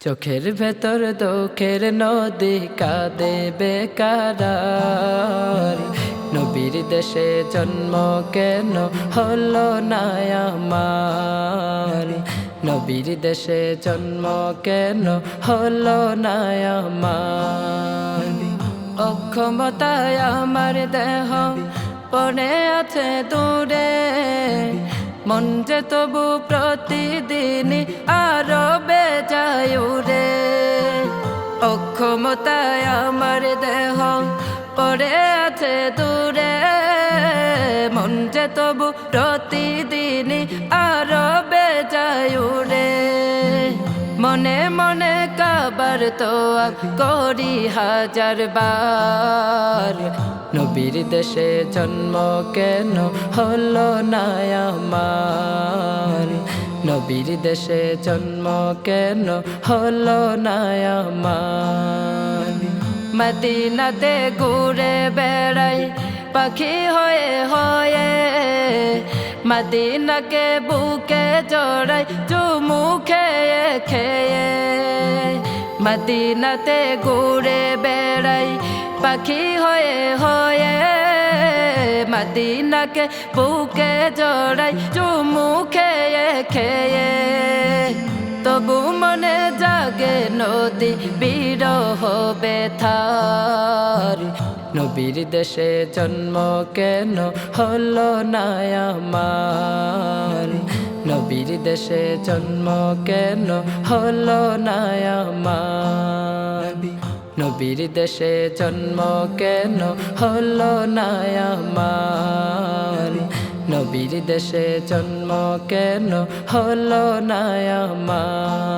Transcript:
চোখের ভেতর দুঃখের নদী কাঁদে বেকার নবীর দেশে জন্ম কেন হলো না আমার? নবীর দেশে জন্ম কেন হলো না অক্ষমতায় আমার দেহ পড়ে আছে দূরে। মন যে তবু প্রতিদিন অক্ষমতায় আমার দেহ পড়ে আছে দূরে। মন যে তবু প্রতিদিন আরও বেজায় উড়ে। মনে মনে কাবার তো করি হাজার বার। নবীর দেশে জন্ম কেন হলো না আমার? নবীর দেশে জন্ম কেন হলো না মদিনাতে ঘুরে বেড়াই, পাখি হয়ে হয়ে। মদিনাকে বুকে জড়াই, চুমু খেয়ে খেয়ে। মদিনাতে ঘুরে বেড়াই, পাখি হয়ে হয়ে। মদিনাকে বুকে জড়াই, চুমু খেয়ে খেয়ে। নদী বিরহ বেথার নবীর দেশে জন্ম কেন হলো না আমার? নবীর দেশে জন্ম কেন হলো না আমার? নবীর দেশে জন্ম কেন হলো না আমার? নবীর দেশে জন্ম কেন হলো আমার?